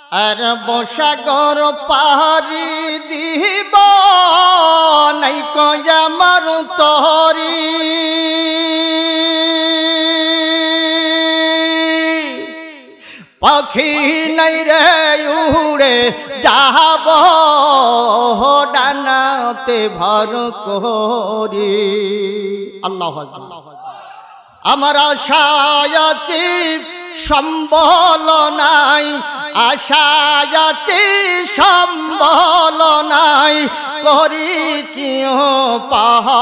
আর বসাগর পাহাড়ি দিব নাই কয়ামার তরি। পাখি নাই রে উড়ে যাব ডানাতে ভর করি। আল্লাহ আমার আশায় আছি সম্বল নাই আশায় আছি, সম্বল নাই, করি কিয় পাহাই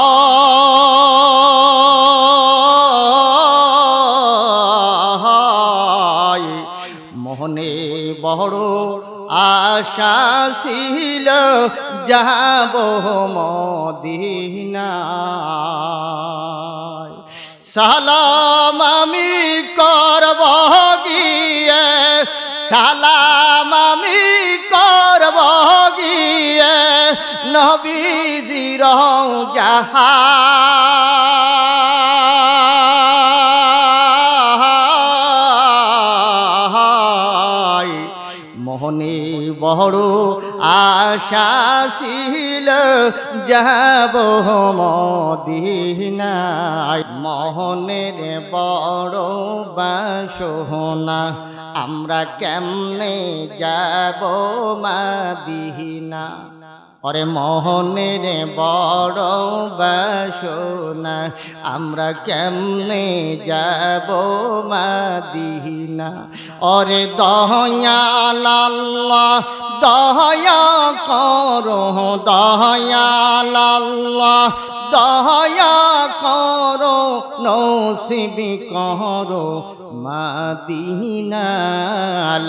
মোহনে বড় আশা ছিল, যাব মদিনায়। সালাম আমি করব গিয়ে। সালাম আমি করব গিয়ে। নবীজির যাহাই মোহনে বড় আশা ছিল যাব মদিনায়। মোহনের বড় বাসনা আমরা কেমনে যাব মাদিনা ওরে মোহনের বড় বাসনা, আমরা কেমনে যাব মাদিনা? ওরে দয়ালাল্লাহ দয়া করো দয়ালাল্লাহ দহয়া করো, নৌসিবি করো মাদিনা,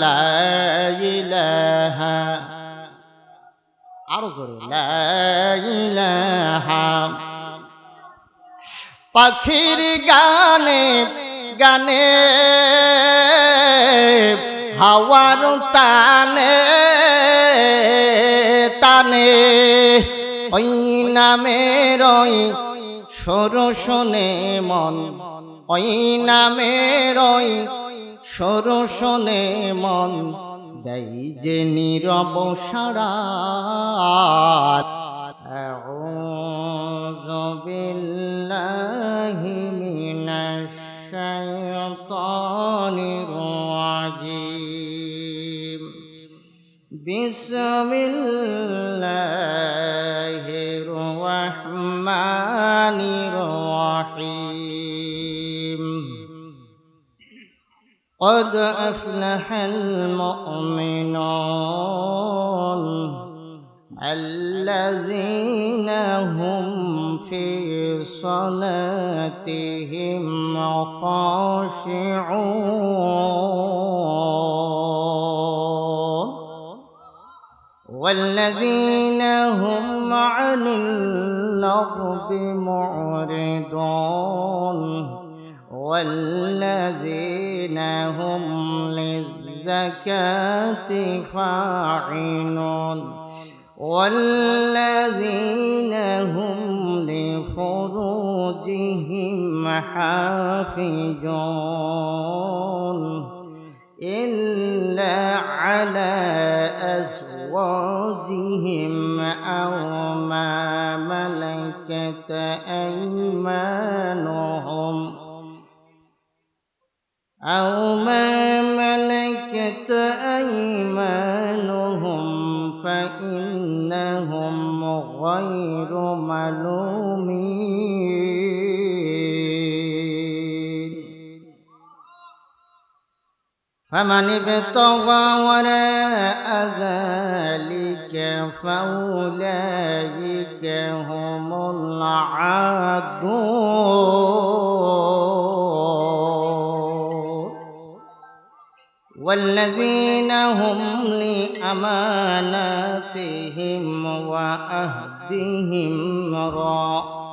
লা ইলাহা আরও জোরে পাখির গানে গানে, হাওয়ার তানে তানে ওই নামের ওই সরসনে মন, ওই নামের ওই সরসনে মন। দেই যে নীরব সারা أعوذ بالله من الشيطان الرجيم بسم الله الرحمن الرحيم قد أفلح المؤمنون الذين هم في صلاتهم خاشعون والذين هم عن اللغب معرضون والذين هم للزكاة فاعلون والذين هم لفروجهم حافظون إلا على أزواجهم أو ما ملكت أيمانهم أو ما ملكت أيمانهم فإنهم غير ملومين فمن ابتغى وراء ذلك فأولئك هم العادون والذين هم لأماناتهم وأهدهم راعون.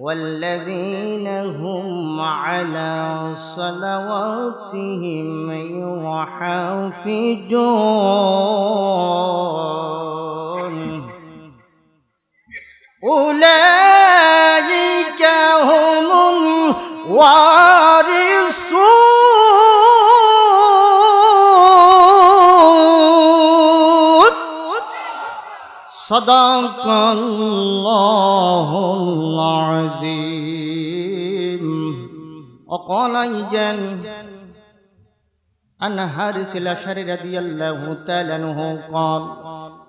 والذين هم على صلواتهم يحافظون. أولئك صدق الله العظيم. وقال أيضا أن حارس الأشعري رضي الله تعالى عنه قال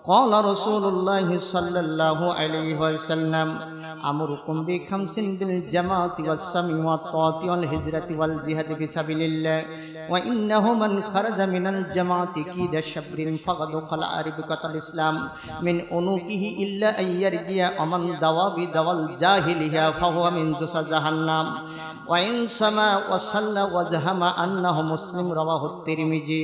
قال رسول الله صلى الله عليه وسلم আমরুকুম বি খামসিন বিল জামাতি ওয়াস সামি ওয়াত তাতি ওয়াল হিজরাতি ওয়াল জিহাদ ফি সাবিলিল্লাহ। ওয়া ইন্নাহু মান খারাজা মিনাল জামাতি কিদা শাবরিন ফাকাদ খালা আরিবকাতাল ইসলাম। মিন উনুকিহি ইল্লা আইয়ারজিয়া আমান দাওয়া বি দাওয়াল জাহিলিয়া ফাহুয়া মিন জুসা জাহান্নাম। ওয়া ইন সামা ওয়া সাল্লা ওয়া জাহামা আন্নাহু মুসলিম রাওয়াহু তিরমিজি।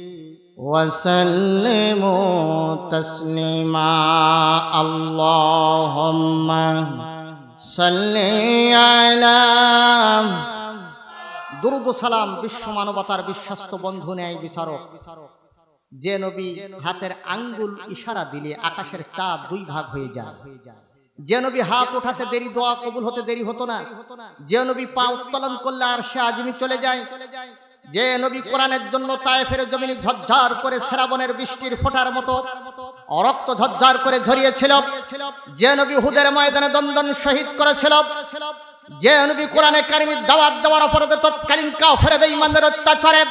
وسلموا تسليما اللهم صل على দুরুদ ও সালাম বিশ্ব মানবতার বিশ্বস্ত বন্ধু ন্যায় বিচারক যে নবী হাতের আঙ্গুল ইশারা দিলে আকাশের চাঁদ দুই ভাগ হয়ে যায় যে নবী হাত ওঠাতে দেরি দোয়া কবুল হতে দেরি হতো না যে নবী পা উত্তোলন করলে আর সে আজমি চলে যায় যে নবী কোরআনের জন্য তায়েফের জমিনে ঝরঝর করে শ্রাবণের বৃষ্টির ফোটার মতো, অরক্ত ঝরঝর করে ঝরিয়েছিল। যে নবী হুদের ময়দানে দন্দন শহীদ করেছিল। যে নবী কোরআনে কারিমির দাওয়াত দেওয়ার অপরাধে তৎকালীন কাফের বেঈমানদের অত্যাচারে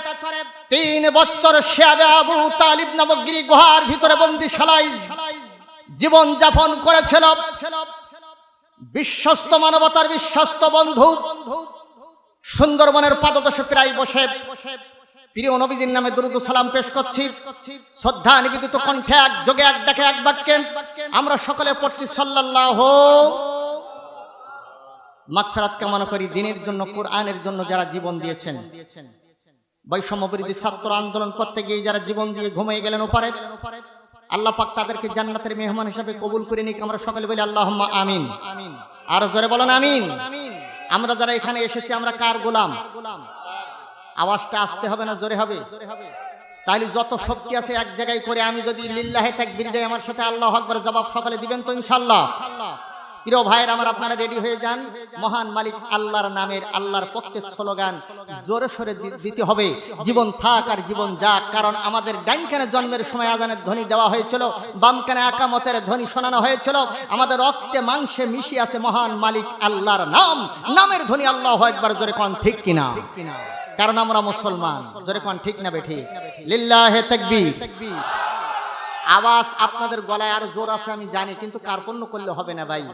তিন বছর শেয়াবে আবু তালিব নামক গিরি গুহার ভিতরে বন্দিশালায় জীবন যাপন করেছিল। বিশ্বস্ত মানবতার বিশ্বস্ত বন্ধু বন্ধু সুন্দরবনের পাদদশে প্রায় বসে। প্রিয় নবীজির নামে দুরুদ সালাম পেশ করছি। শ্রদ্ধা নিবেদিত কণ্ঠে এক যোগে এক ডাকে এক বাক্যে। আমরা সকলে পড়ছি, সাল্লাল্লাহ মাগফিরাত কামনা করি, দিনের জন্য, কোরআনের জন্য যারা জীবন দিয়েছেন। বৈষম্য বিরোধী ছাত্র আন্দোলন করতে গিয়ে যারা জীবন দিয়ে ঘুমিয়ে গেলেন ওপারে। আল্লাহ পাক তাদেরকে জান্নাতের মেহমান হিসাবে কবুল করে নিক, আমরা সকলে বলি আল্লাহ আমিন। আর জোরে বলেন আমিন আমিন। আমরা যারা এখানে এসেছি, আমরা কার গোলাম? আওয়াজটা আসতে হবে না, জোরে হবে? তাহলে যত শক্তি আছে এক জায়গায় করে আমি যদি লিল্লাহে তাকবীর দেয় আমার সাথে আল্লাহ আকবার জবাব সকালে দিবেন তো ইনশাল্লাহ প্রিয় ভাইয়ের আমার, আপনারা রেডি হয়ে যান? মহান মালিক আল্লাহর নামের, আল্লাহর পক্ষে স্লোগান জোরে সরে দিতে হবে। জীবন থাক আর জীবন যাক, কারণ আমাদের ডাইন কানে জন্মের সময় আজানের ধ্বনি দেওয়া হয়েছিল বাম কানে আকামতের ধ্বনি শোনানো হয়েছিল। আমাদের রক্তে মাংসে মিশি আছে মহান মালিক আল্লাহর নাম। নামের ধ্বনি আল্লাহ হয় একবার জোরে কন ঠিক কিনা? কারণ আমরা মুসলমান, জোরে কন ঠিক না বেঠি? লিল্লাহে তাকবীর। আওয়াজ আপনাদের গলায় আর জোর আছে, আমি জানি, কিন্তু কার্পণ্য করলে হবে না ভাই।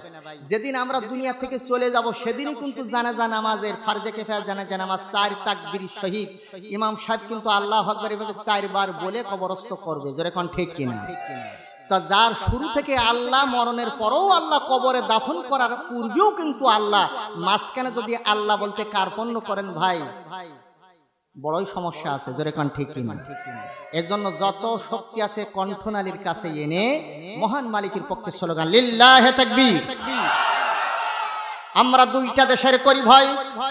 যেদিন আমরা দুনিয়া থেকে চলে যাব, সেদিনই কিন্তু জানাজা নামাজের, ফারজে কেফায় জানাজা নামাজ, চার তাকবির শহীদ। ইমাম সাহেব কিন্তু আল্লাহ আকবার এভাবে চারবার বলে কবরস্থ করবে, জোরে কোন ঠিক কিনা? তা যার শুরু থেকে আল্লাহ মরণের পরেও আল্লাহ কবরে দাফন করার পূর্বেও কিন্তু আল্লাহ, মাঝখানে যদি আল্লাহ বলতে কার্পণ্য করেন ভাই ভাই বড়ই সমস্যা আছে, জোরে কান ঠিক কিনা? এর জন্য যত শক্তি আছে কণ্ঠনালীর কাছে এনে মহান মালিকের পক্ষে স্লোগান, লিল্লাহে থাকবি আমরা দুইটা দেশের করি ভাই,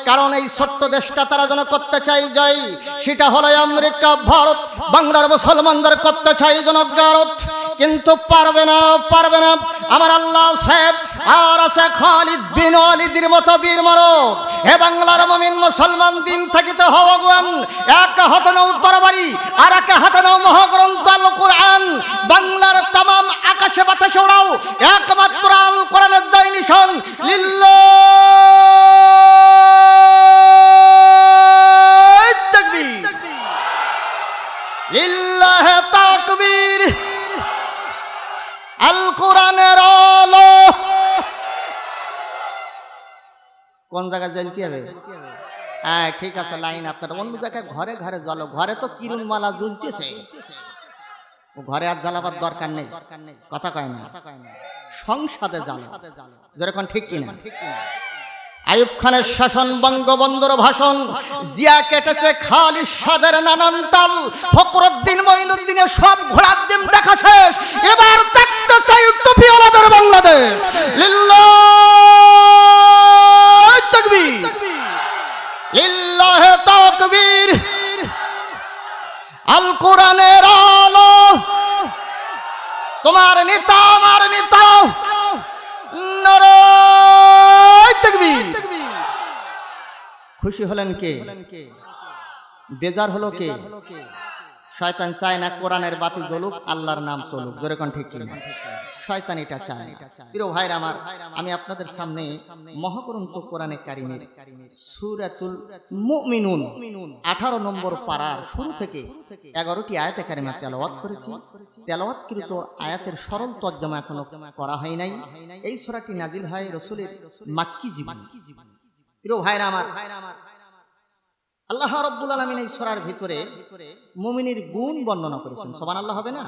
কারণ এই ছোট্ট দেশটা তারা যেন করতে চাই যাই সেটা হলো আমেরিকা, ভারত, বাংলার মুসলমানদের করতে চাই জনগারত কিন্তু পারবে না পারবে না। আমার আল্লাহ সাহেব, আর আছে খালিদ বিন ওয়ালিদের মতো বীর মারক। হে বাংলার মমিন মুসলমান, দিন থাকিতে হওয়াগুয়ান এক হাতে নাও তরবারি আর এক হাতে নাও মহাগ্রন্থ আল কোরআন। বাংলার তামাম আকাশে বাতাসে ওড়াও একমাত্র আল কোরআনের জয় নিশন। লিল্লাহ তাকবীর। আল কোরআনের আলো। কোন জায়গায় জ্বলতে হবে? হ্যাঁ ঠিক আছে, লাইন আপনার। অন্য জায়গায় ঘরে ঘরে জ্বলো। ঘরে তো কিরুন মালা জ্বলতেছে ঘরে আর জ্বালাবার দরকার নেই। কথা কয় না। সংসদে জ্বালো। যেরকম ঠিক কিনা। আয়ুব খানের শাসন বঙ্গবন্ধুর ভাষণ। জিয়া কেটেছে খালি সাদের নানান তাল। ফকরুদ্দিন মঈনুদ্দিনের সব ঘোড়ার ডিম দেখা শেষ। এবার দেখতে চাইতো পিওলাদের বাংলাদেশ। লিল্লাহ তাকবীর। লিল্লাহ তাকবীর। আল কোরআনের আলো। তোমার নেতা, আমার নেতা। খুশি হলেন কে? বেজার হলো কে? শয়তান চায় না কোরআনের বাতি জ্বলুক, আল্লাহর নাম চলুক। জোরে ঠিক কিনা? শয়তান এটা চায় প্রিয় ভাইরা আমার, আমি আপনাদের সামনে মহাগ্রন্থ কোরআনে কারিমের সূরাতুল মুমিনুন 18 নম্বর পারার শুরু থেকে 11টি আয়াতে কারিমা তেলাওয়াত করেছি। তেলাওয়াতকৃত আয়াতের সরল তর্জমা এখনও করা হয় নাই। এই সূরাটি নাজিল হয় রাসূলের মাক্কি জীবন। প্রিয় ভাইরা আমার আল্লাহ রব্বুল আলমিন এই সরার ভিতরে মমিনীর গুণ বর্ণনা করেছেন। সমান আল্লাহ হবে না?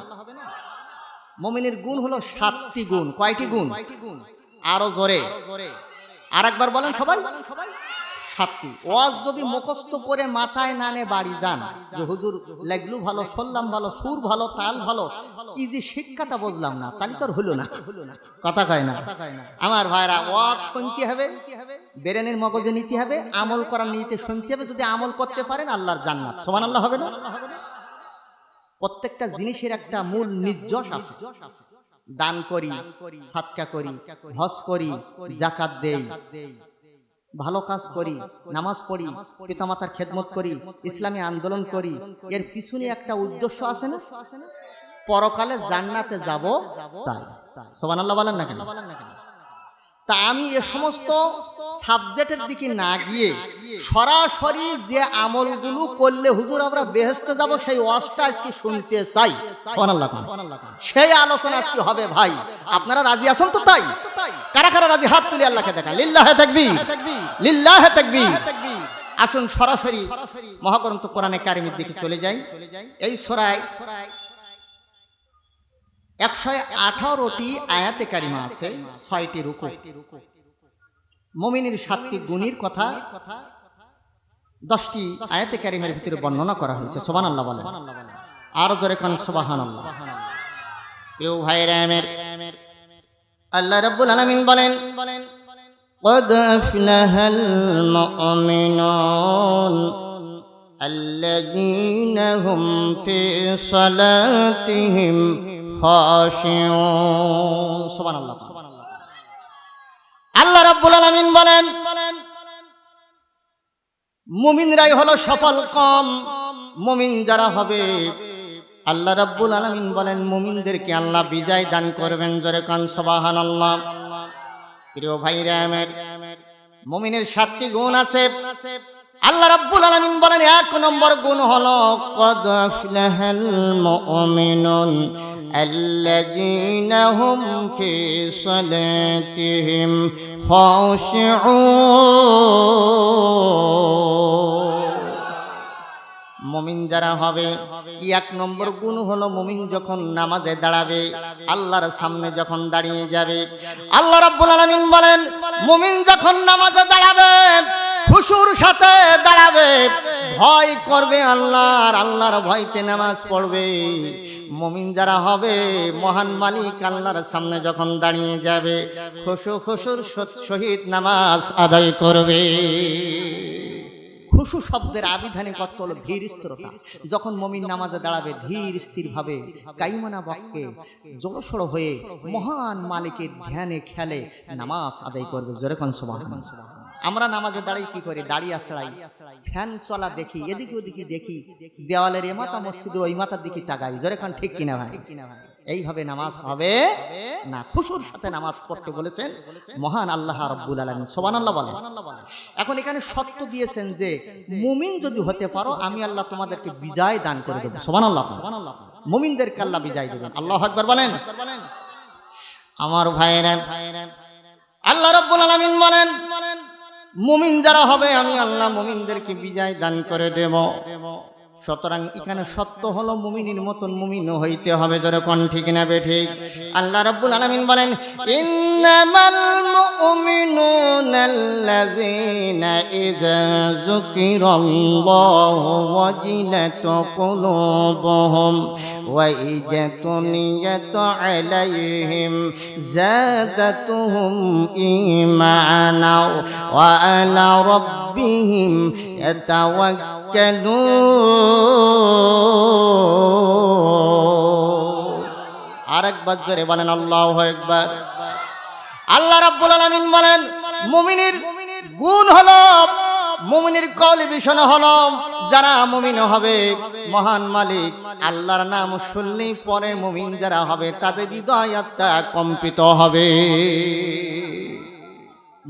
মমিনের গুণ হলো সাতটি গুণ। কয়টি গুণ? আরও জোরে। আর একবার বলেন সবাই। সাতটি। ওয়াজ যদি মুখস্থ করে মাথায় নানে বাড়ি যান, যে হুজুর লেগলু ভালো, শুনলাম ভালো, সুর ভালো, তাল ভালো, কি যে শিক্ষাটা বুঝলাম না তাহলে তো আর হলো না। কথা কয় না। আমার ভাইরা, ওয়াজ শুনতে হবে, বেরেনের মগজে নিতে হবে, আমল করার নিতে শুনতে হবে, যদি আমল করতে পারেন, আল্লাহর জান্নাত। সমান আল্লাহ হবে না? প্রত্যেকটা জিনিসের একটা মূল নির্যশ আছে। দান করি, সাতকা করি, হজ করি জাকাত দেই ভালো কাজ করি নামাজ পড়ি পিতামাতার খেদমত করি ইসলামী আন্দোলন করি। এর পিছনে একটা উদ্দেশ্য আছে না? পরকালে জান্নাতে যাব তাই। সোবান আল্লাহ বলেন না কেন? তা আমি এ সমস্ত সাবজেক্টের দিকে না গিয়ে সরাসরি যে আমলগুলো করলে হুজুর আমরা বেহেস্তে যাব সেই ওয়াজটা আজকে শুনতে চাই। সেই আলোচনা আজকে হবে ভাই। আপনারা রাজি আছেন তো তাই? কারা কারা রাজি? হাত তুলে আল্লাহকে দেখা। লিল্লাহে থাকবি লিল্লাহে থাকবি আসুন সরাসরি মহাগ্রন্থ কোরআনে কারিমের দিকে চলে যাই। এই সরাই একশো আঠারোটি আয়াতে কারিমা আছে ছয়টি রুকু মমিনের সাতটি গুণীর কথা দশটি আয়াতে কারিমের ভিতরে বর্ণনা করা হয়েছে সোবান আল্লাহ বলে আরো জোরে কান সোবাহান আল্লাহ কেউ ভাইরা আমের আল্লাহ রাব্বুল আলামিন বলেন বলেন قد أفلح المؤمنون الذين هم في صلاتهم خاشعون سبحان الله আল্লাহ রাব্বুল আলামিন বলেন, মুমিনরাই হলো সফল কম, মুমিন যারা হবে। আল্লাহ রাব্বুল আলামিন বলেন, মুমিনদেরকে আল্লাহ বিজয় দান করবেন জোরে কান, সুবহানাল্লাহ। প্রিয় ভাইরা আমার, মুমিনের সাতটি গুণ আছে। আল্লাহ রাব্বুল আলামিন বলেন, এক নম্বর গুণ হলো, কদ আল্লাযীনা হুম ফি সালাতিহিম খাশিউন মমিন যারা হবে এক নম্বর গুণ হলো মমিন যখন নামাজে দাঁড়াবে, আল্লাহর সামনে যখন দাঁড়িয়ে যাবে, আল্লাহ রাব্বুল আলামিন বলেন, মমিন যখন নামাজে দাঁড়াবে খুশুর সাথে দাঁড়াবে। ভয় করবে আল্লাহর আল্লাহর ভয়তে নামাজ পড়বে। মমিন যারা হবে, মহান মালিক আল্লাহর সামনে যখন দাঁড়িয়ে যাবে, খুশু খুশুর সহিত নামাজ আদায় করবে। খুশু শব্দের আবিধানিক অর্থ হলো ধীর স্থিরতা। যখন মমিন নামাজে দাঁড়াবে, ধীর স্থির ভাবে কাইমানা বককে জড়সড় হয়ে মহান মালিকের ধ্যানে খেলে নামাজ আদায় করবে। যেরকম সবাই আমরা নামাজে দাঁড়িয়ে কি করি? দাঁড়িয়ে আসড়াই ফ্যান চলা দেখি, এদিকে ওদিকে দেখি, দেওয়ালের এ মাথা মসজিদের ওই মাথার দিকে তাকাই। যেরকম ঠিক কিনা ভাই? এইভাবে নামাজ হবে না? খুশুর সাথে নামাজ পড়তে বলেছেন মহান আল্লাহ রব্বুল আলমিন। সোবান আল্লাহ বলেন। এখন এখানে সত্য দিয়েছেন যে মুমিন যদি হতে পারো, আমি আল্লাহ তোমাদেরকে বিজয় দান করে দেবো। সোবান আল্লাহ মুমিনদেরকে আল্লাহ বিজয় দেবেন? আল্লাহ একবার বলেন। আমার ভাইরা আল্লাহ রব্বুল আলমিন বলেন মুমিন যারা হবে আমি আল্লাহ মুমিনদেরকে বিজয় দান করে দেব। সুতরাং এখানে সত্য হলো মুমিনের মতন মুমিন হইতে হবে যখন ঠিক না বে ঠিক? আল্লাহ রাব্বুল আলামিন বলেন, ইন্নামাল মুমিনুনা আল্লাযীনা ইযা যুকিরাল্লাহু ওয়াজিলাত কুলুবুহুম ওয়া ইযা তুলিয়াত আলাইহিম জাদাতুহুম ঈমানা ওয়া আলা রাব্বিহিম ইয়াতাওয়াক্কালুন আরেকবার জোরে বলেন, আল্লাহ একবার রাব্বুল আলামিন বলেন, মুমিনের গুণ হলো, মুমিনের কল ভীষণ হলো, যারা মুমিন হবে, মহান মালিক, আল্লাহর নাম শুনলেই পরে মুমিন যারা হবে, তাদের হৃদয় আত্মা কম্পিত হবে।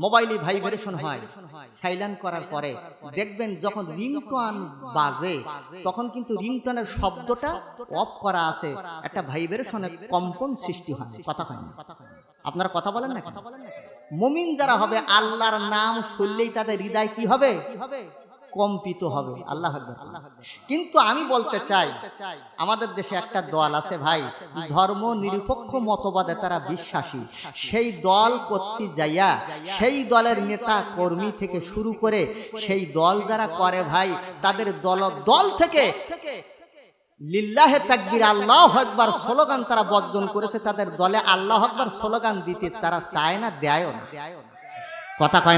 মোবাইলে ভাইব্রেশন হয়। সাইলেন্ট করার পরে দেখবেন যখন রিংটন বাজে তখন কিন্তু রিংটনের শব্দটা অফ করা আছে। একটা ভাইব্রেশনের কম্পন সৃষ্টি হয় কথা হয় না আপনারা কথা বলেন না কথা বলেন না মুমিন যারা হবে আল্লাহর নাম শুনলেই তাদের হৃদয় কি হবে? কি হবে? আল্লাহ আকবার, আল্লাহ কিন্তু আমি বলতে চাই আমাদের দেশে একটা দল আছে ভাই ধর্ম নিরপেক্ষ মতবাদে তারা বিশ্বাসী। সেই দল করতে যাইয়া সেই দলের নেতা কর্মী থেকে শুরু করে সেই দল যারা করে ভাই তাদের দল দল থেকে লিল্লাহে তাকবির আল্লাহ একবার স্লোগান তারা বর্জন করেছে তাদের দলে আল্লাহ একবার স্লোগান দিতে তারা চায় না দেয়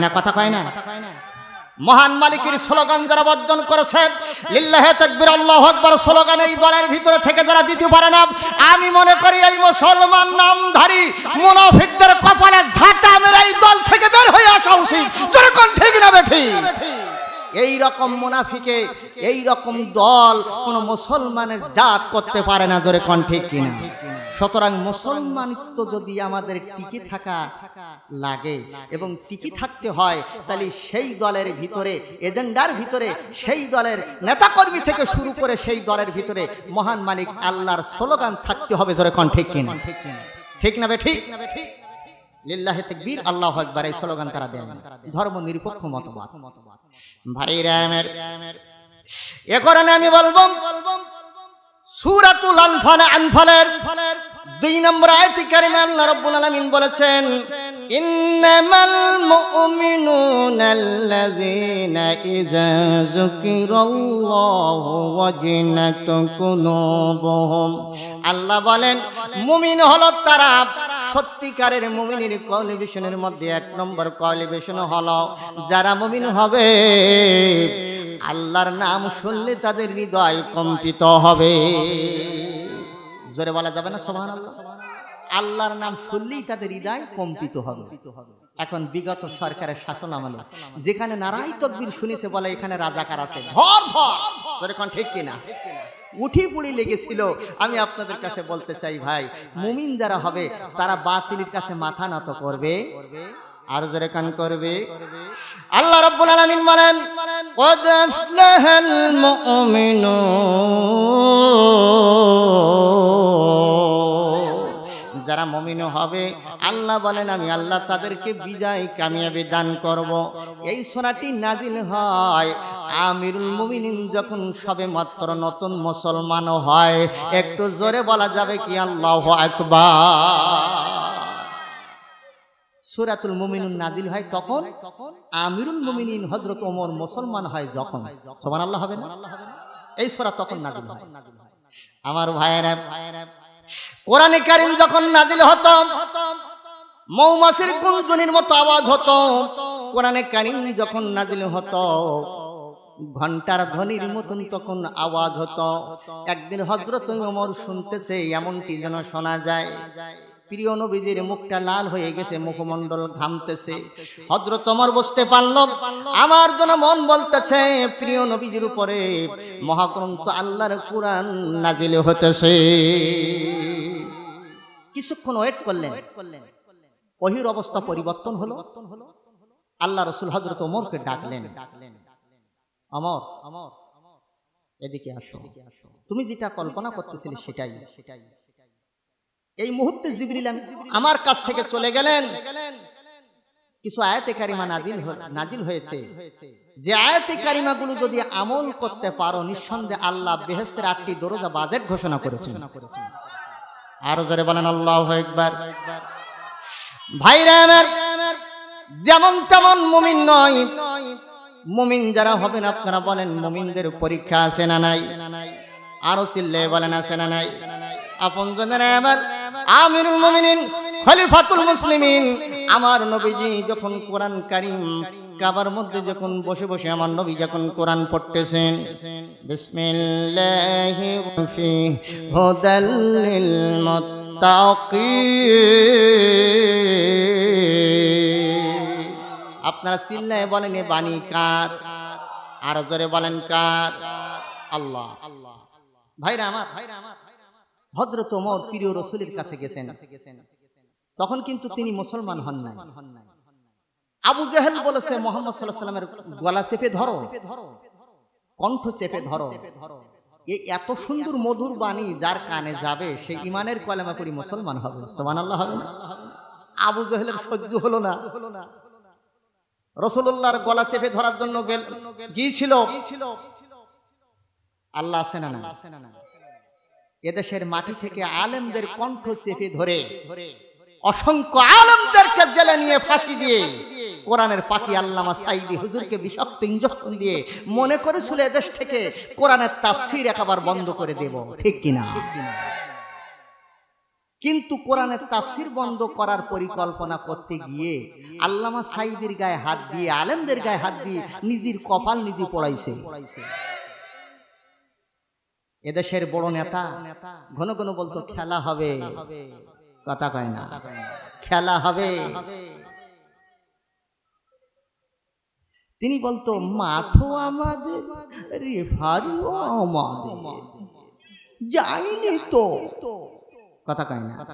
না কথা কয় না। কথা কয় না। মহান মালিকের স্লোগান যারা বর্জন করেছে লিল্লাহে তাকবির, আল্লাহু আকবার স্লোগান এই দলের ভিতরে থেকে যারা দিতে পারে না, আমি মনে করি এই মুসলমান নামধারী মুনাফিকদের কপালে ঝাঁটা মেরে এই দল থেকে বের হয়ে আসা উচিত। যেরকম ঠিক না বেঠি এই রকম মুনাফিকে, এই রকম দল কোন মুসলমানের জাত করতে পারে না জোরে কোন ঠিক কিনা। সুতরাং মুসলমানিত্ব যদি আমাদের টিকে থাকা লাগে এবং টিকে থাকতে হয় তাহলে সেই দলের ভিতরে এজেন্ডার ভিতরে সেই দলের নেতাকর্মী থেকে শুরু করে সেই দলের ভিতরে মহান মালিক আল্লাহর স্লোগান থাকতে হবে জোরে কোন? ঠিক কিনা। ঠিক না বে ঠিক? লিল্লাহে তাকবীর আল্লাহু আকবার এই স্লোগান তারা দেয় ধর্ম নিরপেক্ষ মতবাদ। ভাইরা আমার এ কারণে আমি বলব। সূরাতুল আনফাল আনফালের দুই নম্বর আয়াতে কারিমে আল্লাহ রাব্বুল আলামিন বলেছেন, ইন্নামাল মুমিনুনা আল্লাযীনা ইযা যুকিরাল্লাহু ওয়াজিনাত কুলুবুহুম। আল্লাহ বলেন, মুমিন হলো তারা সত্যিকারের মুমিনের কোয়ালিফিকেশনের মধ্যে এক নম্বর কোয়ালিফিকেশন হলো যারা মুমিন হবে। আল্লাহর নাম শুনলে তাদের হৃদয় কম্পিত হবে। জোরে বলা যাবে না সোহান আল্লাহর নাম শুনলেই তাদের হৃদয় কম্পিত হবে। এখন বিগত সরকারের শাসন আমলে, যেখানে নারাই তদ্বির শুনেছে বলে, এখানে রাজাকার আছে। ধর ধর! ধরে ঠিক কিনা? উঠি পুড়ি লেগেছিল। আমি আপনাদের কাছে বলতে চাই ভাই, মুমিন যারা হবে, তারা বাতিলির কাছে মাথা নত করবে। আর জোরে কান করবে। আল্লাহ রাব্বুল আলামিন বলেন যারা মমিন হবে, আল্লাহ বলেন, আমি আল্লাহ তাদেরকে বিজয়, কামিয়াবি দান করব। এই সোনাটি নাজিল হয় আমিরুল মুমিনিন যখন সবে মাত্র নতুন মুসলমান হয়, একটু জোরে বলা যাবে কি? আল্লাহ আকবার। সুরাতুল মুমিনুন নাজিল হয় তখন আমিরুল মুমিনিন হযরত ওমর মুসলমান হয় যখন। সুবহানাল্লাহ হবে না? এই সূরা তখন নাজিল হয়। আমার ভাইয়েরা কোরআনে কারিম যখন নাজিল হতো, মৌমাছির গুঞ্জনির মতো আওয়াজ হতো। কোরআনে কারিম যখন নাজিল হতো, ঘণ্টার ধ্বনির মতন তখন আওয়াজ হতো। একদিন হজরত ওমর শুনতেছে, এমনটি যেন শোনা যায়। প্রিয় নবীজির মুখটা লাল হয়ে গেছে মুখমণ্ডল ঘামতেছে। হজরত অমর বুঝতে পারল আমার জন্য মন বলতেছে প্রিয় নবীজির উপরে মহাগ্রন্থ আল্লাহর কোরআন নাজিল হতেছে। কিছুক্ষণ ওয়েট করলেন। ওহির অবস্থা পরিবর্তন হলো। আল্লাহ রসুল হজরত ওমরকে ডাকলেন। অমর অমর এদিকে আসো। তুমি যেটা কল্পনা করতেছিলে সেটাই সেটাই। এই মুহূর্তে জিবরিল আমার কাছ থেকে চলে গেলেন। কিছু আয়াতে কারিমা নাজিল নাজিল হয়েছে। যে আয়াতে কারিমাগুলো যদি আমল করতে পারো, নিঃসন্দেহে আল্লাহ বেহেস্তের আটটি দরজা বাজেট ঘোষণা করেছেন। আরও জোরে বলেন, আল্লাহ একবার ভাইরা আমার, যেমন তেমন মুমিন নয়। মুমিন যারা হবেন আপনারা বলেন, মুমিনদের পরীক্ষা আছে না নাই? আরও চিল্লে বলেন, আছে না নাই? আপন জনের আমার আমিরুল মুমিনিন, খলিফাতুল মুসলিমিন। আমার নবীজি যখন কোরআন কারিম কাবার মধ্যে যখন বসে বসে আমার নবী যখন কোরআন পড়তেছেন, বিসমিল্লাহি ফি হুদাল লিল আপনারা চিল্লায় বলেন এ বাণী কার? আর জোরে বলেন কার? আল্লাহ আল্লাহ। ভাইরা আমার ভাইরা আমার। হজরত ওমর প্রিয় রসুলের কাছে গেছেন। তখন কিন্তু তিনি মুসলমান হন নাই। আবু জাহেল বলেছে, মোহাম্মদ সাল্লাহ সাল্লামের গলা চেপে ধরো। কণ্ঠ চেপে ধরো। এই এত সুন্দর মধুর বাণী যার কানে যাবে, সে ইমানের কলেমা করি মুসলমান হবে। সোমান আল্লাহ হবে? আবু জাহেলের সহ্য হলো না। রসুল্লাহর গলা চেপে ধরার জন্য গিয়েছিল। আল্লাহ আছে না এদেশের মাটি থেকে আলেমদের কণ্ঠ চেপে ধরে অসংখ্য আলেমদেরকে জেলে নিয়ে ফাঁসি দিয়ে কোরআনের পাখি আল্লামা সাইদি হুজুরকে বিষাক্ত ইঞ্জেকশন দিয়ে মনে করেছিল এদেশ থেকে কোরআনের তাফসির একেবারে বন্ধ করে দেব। ঠিক কিনা? কিন্তু কোরআনের তাফসির বন্ধ করার পরিকল্পনা করতে গিয়ে আল্লামা সাইদির গায়ে হাত দিয়ে আলেমদের গায়ে হাত দিয়ে নিজের কপাল নিজে পড়াইছে। পড়াইছে। এদেশের বড় নেতা ঘন ঘন বলতো খেলা হবে। কথা কয় না। খেলা হবে। তিনি বলতো মাঠও আমাদের রেফারিও আমাদের। যাইনি তো। কথা কয় না।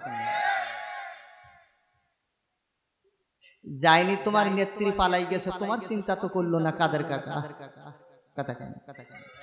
যায়নি তোমার নেত্রী পালাই গেছে তোমার চিন্তা তো করল না কাদের কাকা। কথা কয় না। কথা কয় না।